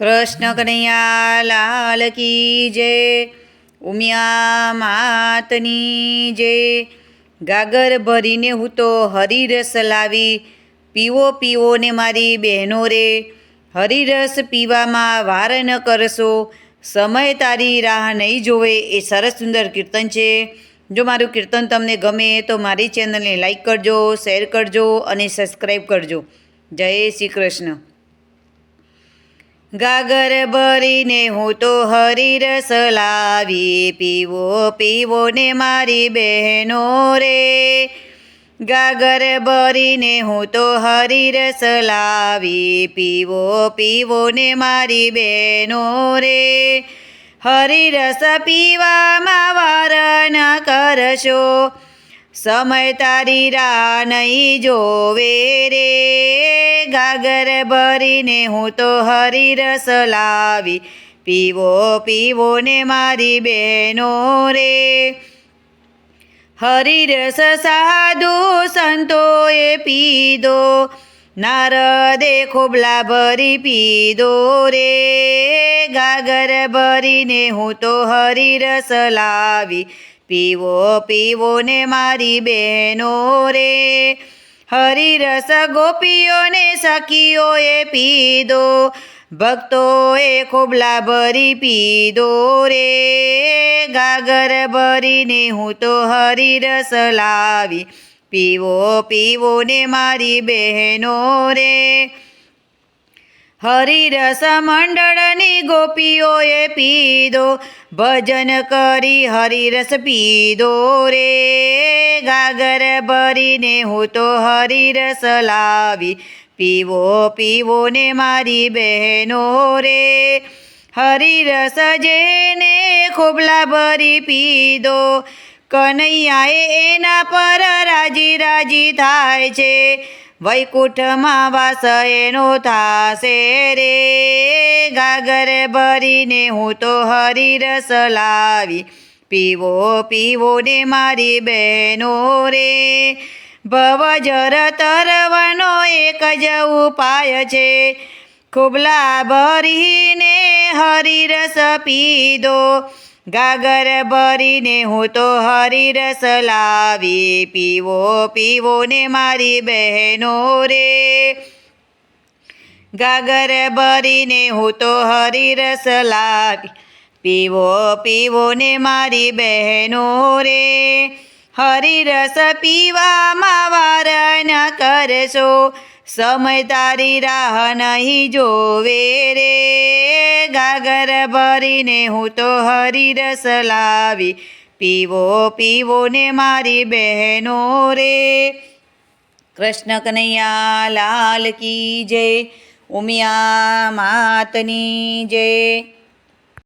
કૃષ્ણ કનૈયા, લાલ કી જય, ઉમિયા માતની જય. ગાગર ભરીને હું તો હરિરસ લાવી, પીવો પીવો ને મારી બહેનો રે. હરિરસ પીવામાં વાર ન કરશો, સમય તારી રાહ નહીં જોવે, એ સરસ સુંદર કીર્તન છે. જો મારું કીર્તન તમને ગમે તો મારી ચેનલને લાઈક કરજો, શેર કરજો અને સબસ્ક્રાઈબ કરજો. જય શ્રી કૃષ્ણ. ગાગર ભરીને હું તો હરિરસ લાવી, પીવો પીવો ને મારી બહેનો રે. ગાગર ભરીને હું તો હરિરસ લાવી, પીવો પીવો ને મારી બહેનો રે. હરિરસ પીવામાં વાર ન કરશો, સમય તારી રા નહીં જોવે રે. ગાગર ભરીને હું તો હરિરસ લાવી. પીવો પીવો ને મારી બહેનો રે. હરિરસ સાધુ સંતોએ પીધો. નારદે ખોબલા ભરી પીધો રે. ગાગર ભરીને હું તો હરિરસ લાવી. પીવો પીવો ને મારી બહેનો રે. હરિરસ ગોપીઓને સખીઓએ પીધો, ભક્તોએ ખોબલા ભરી પીધો રે. ગાગર ભરીને હું તો હરિરસ લાવી, પીવો પીવો ને મારી બહેનો રે. હરિરસ મંડળની ગોપીઓએ પીધો, ભજન કરી હરિરસ પીધો રે. ગાગર ભરીને હું તો હરિરસ લાવી. પીવો પીવો ને મારી બહેનો રે. હરિરસ જેને ખોબલા ભરી પીધો. કનૈયાએ એના પર રાજી રાજી થાય છે. વૈકુંઠમાં વાસ એનો થાશે રે. ગાગર ભરીને હું તો હરિરસ લાવી. પીવો પીવો ને મારી બહેનો રે. ભવજર તરવાનો એક જ ઉપાય છે. ખુબલા ભરીને હરિરસ પીધો. ગાગર ભરીને હું તો હરિરસ લાવી પીવો પીવો ને મારી બહેનો રે. ગાગર ભરીને હું તો હરિરસ લાવી પીવો પીવો ને મારી બહેનો રે. હરિરસ પીવામાં વાર ન કરશો, સમય તારી રાહ નહીં જોવે રે. ગાગર ભરીને હું તો હરિરસ લાવી પીવો પીવો ને મારી બહેનો રે. કૃષ્ણ કનૈયા લાલ કી જય, ઉમિયા માતની જય.